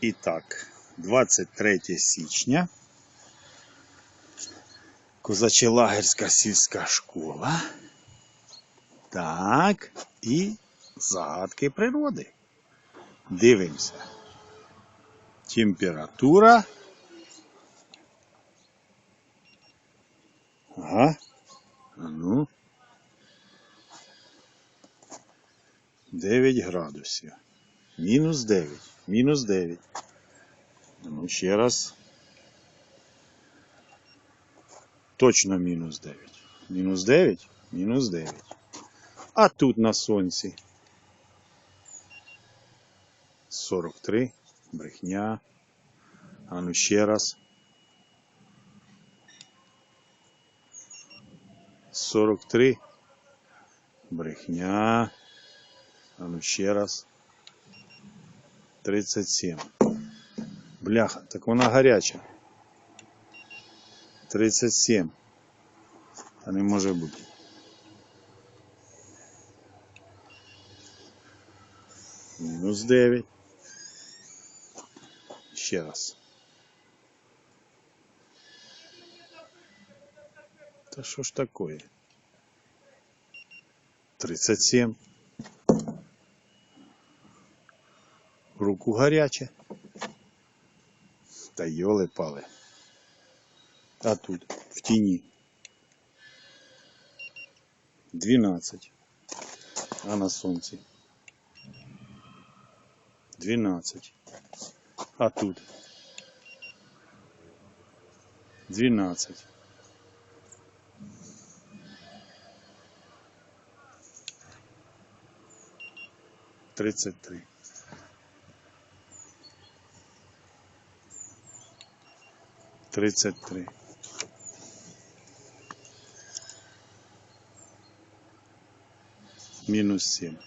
І так, 23 січня. Козачелагерська сільська школа. Так, і загадки природи. Дивимося. Температура. Ага. Ну. 9 градусів. Мінус 9. Мінус 9. Ну, ще раз. Точно мінус 9. Мінус 9? Мінус 9. А тут на сонці. 43. Брехня. А ну ще раз. 43. Брехня. А ну ще раз. 37. Бляха, так вона гаряча. 37. Та не може бути. Мінус 9. Ще раз. Та що ж такое? 37. Руку гаряче. Та йоли пали. А тут, в тіні. 12. А на сонці. 12. А тут. 12. Тридцать три. Тридцать три. Мінус сім.